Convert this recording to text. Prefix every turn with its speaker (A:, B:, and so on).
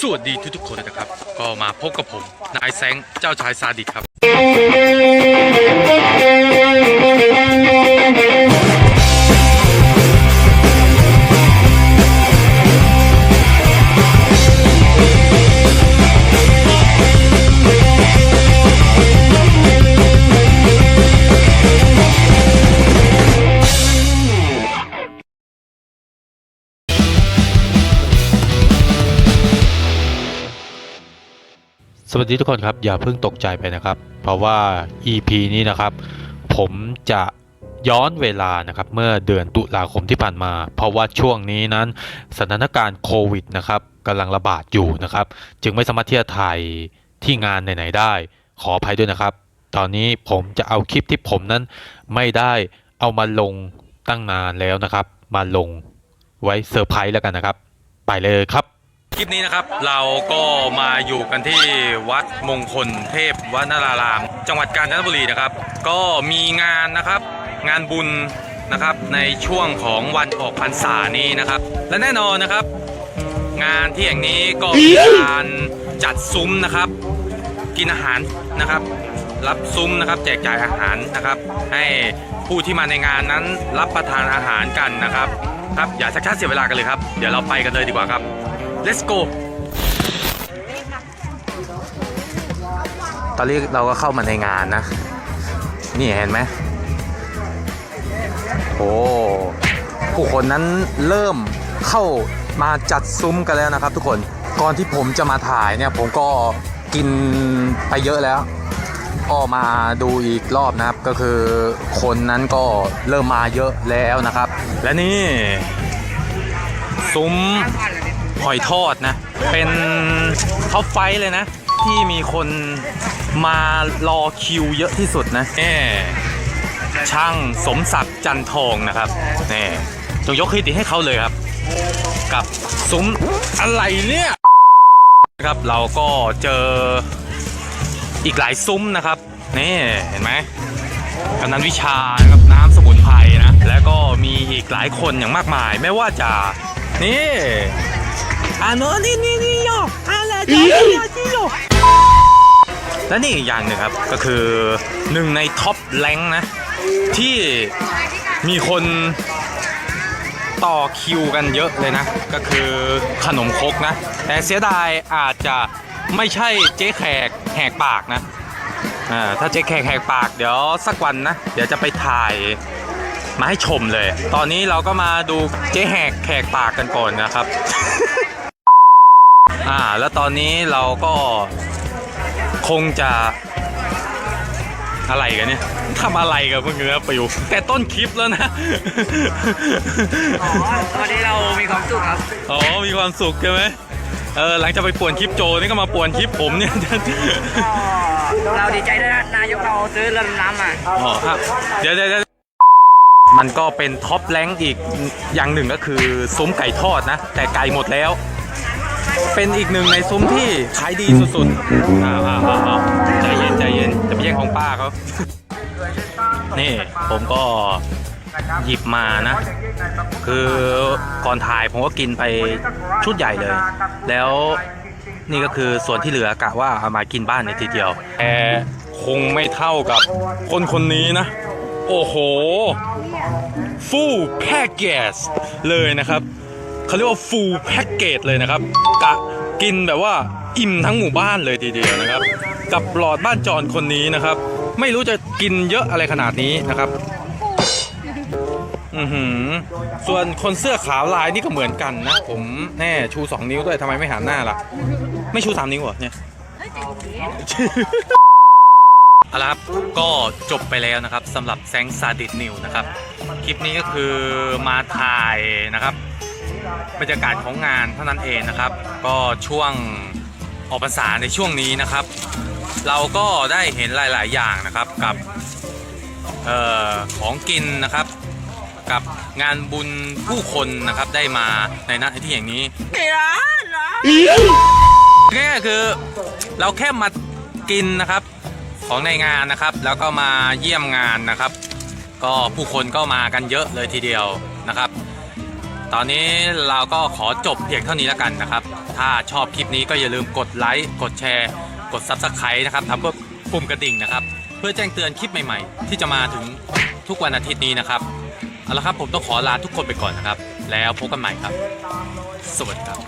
A: สวัสดีทุกๆคนนะครับ ก็มาพบกับผม นายแซงเจ้าชายซาดิสครับ
B: สวัสดีทุกคนครับ อย่าเพิ่งตกใจไปนะครับ เพราะว่า EP นี้นะครับ ผมจะย้อนเวลานะครับ เมื่อเดือนตุลาคมที่ผ่านมา เพราะว่าช่วงนี้นั้นสถานการณ์โควิดนะครับกำลังระบาดอยู่นะครับ จึงไม่สามารถที่จะถ่ายที่งานไหนๆได้ ขออภัยด้วยนะครับ ตอนนี้ผมจะเอาคลิปที่ผมนั้นไม่ได้เอามาลงตั้งนานแล้วนะครับ มาลงไว้เซอร์ไพรส์แล้วกันนะครับ ไปเลยครับ
A: คลิปนี้นะครับเราก็มาอยู่กันที่วัดมงคลเทพวนาราราม จังหวัดกาญจนบุรีนะครับ ก็มีงานนะครับงานบุญนะครับในช่วงของวันออกพรรษานี้นะครับ และแน่นอนนะครับ งานที่แห่งนี้ก็มีการจัดซุ้มนะครับ กินอาหารนะครับ รับซุ้มนะครับ แจกจ่ายอาหารนะครับ ให้ผู้ที่มาในงานนั้นรับประทานอาหารกันนะครับครับอย่าชักช้าเสียเวลากันเลยครับ เดี๋ยวเราไปกันเลยดีกว่าครับ let's go ตอนนี้เราก็เข้ามาในงานนะ นี่เห็นไหมโอ้ผู้คนนั้นเริ่มเข้ามาจัดซุ้มกันแล้วนะครับ ทุกคนก่อนที่ผมจะมาถ่ายเนี่ย ผมก็กินไปเยอะแล้วก็มาดูอีกรอบนะครับ ก็คือคนนั้นก็เริ่มมาเยอะแล้วนะครับ และนี่ซุ้ม หอยทอดนะ เป็นท็อปไฟว์เลยนะ ที่มีคนมารอคิวเยอะที่สุดนะแน่ช่างสมศักดิ์จันทองนะครับนี่จงยกเครดิตให้เขาเลยครับ กับซุ้มอะไรเนี่ยนะครับเราก็เจออีกหลายซุ้มนะครับนี่เห็นไหมกำนันวิชานะครับน้ำสมุนไพรนะ แล้วก็มีอีกหลายคนอย่างมากมาย ไม่ว่าจะนี่ อ่าโนนี่นี่นี่โยอะไรนี่นี่โยและนี่อีกอย่างหนึ่งครับก็คือหนึ่งในท็อปแรงค์นะ ที่มีคนต่อคิวกันเยอะเลยนะ ก็คือขนมครกนะ แต่เสียดายอาจจะไม่ใช่เจ๊แขกแหกปากนะอ่าถ้าเจ๊แขกแหกปากเดี๋ยวสักวันนะ เดี๋ยวจะไปถ่ายมาให้ชมเลย ตอนนี้เราก็มาดูเจ๊แหกแขกปากกันก่อนนะครับ อ่า แล้วตอนนี้เราก็คงจะอะไรกันเนี่ยทำอะไรกับมึงเนี่ยปิวแต่ต้นคลิปแล้วนะ
C: อ๋อวันนี้เรามีความสุขครับ
A: อ๋อมีความสุขใช่ไหมเออหลังจากไปป่วนคลิปโจนี่ก็มาป่วนคลิปผมเนี่ย
C: ก็เราดีใจด้วยนะนายกเราซื้อเรือดำน้ำมา
A: อ๋อครับเดี๋ยวเดี๋ยวเดี๋ยวมันก็เป็นท็อปแรงค์อีกอย่างหนึ่งก็คือซุ้มไก่ทอดนะ แต่ไก่หมดแล้ว เป็นอีกหนึ่งในซุ้มที่ขายดีสุดๆอ้าวอ้าวอ้าวอ้าวใจเย็นใจเย็นจะไปแย่งของป้าเขานี่ผมก็หยิบมานะ คือก่อนถ่ายผมก็กินไปชุดใหญ่เลย แล้วนี่ก็คือส่วนที่เหลือกะว่าเอามากินบ้านในทีเดียวแต่คงไม่เท่ากับคนคนนี้นะ โอ้โห full package เลยนะครับ เขาเรียกว่า full package เลยนะครับกะกินแบบว่าอิ่มทั้งหมู่บ้านเลยทีเดียวนะครับ กับหลอดบ้านจรคนนี้นะครับ ไม่รู้จะกินเยอะอะไรขนาดนี้นะครับอือหือส่วนคนเสื้อขาวลายนี่ก็เหมือนกันนะ ผมแน่ชู2นิ้วด้วยทำไมไม่หันหน้าล่ะ ไม่ชู3นิ้วเหรอเนี่ยเอาละครับก็จบไปแล้วนะครับสำหรับแซงซาดิสนิวนะครับ คลิปนี้ก็คือมาถ่ายนะครับ บรรยากาศของงานเท่านั้นเองนะครับ ก็ช่วงออกพรรษาในช่วงนี้นะครับ เราก็ได้เห็นหลาย ๆ อย่างนะครับกับออของกินนะครับกับงานบุญผู้คนนะครับได้มาในหน้าที่อย่างนี้นี่คือเราแค่มากินนะครับของในงานนะครับ แล้วก็มาเยี่ยมงานนะครับ ก็ผู้คนก็มากันเยอะเลยทีเดียว ตอนนี้เราก็ขอจบเพียงเท่านี้แล้วกันนะครับ ถ้าชอบคลิปนี้ก็อย่าลืมกดไลค์ กดแชร์ กด Subscribe นะครับทำเพื่อปุ่มกระดิ่งนะครับ เพื่อแจ้งเตือนคลิปใหม่ๆ ที่จะมาถึงทุกวันอาทิตย์นี้นะครับ เอาละครับผมต้องขอลาทุกคนไปก่อนนะครับ แล้วพบกันใหม่ครับ สวัสดีครับ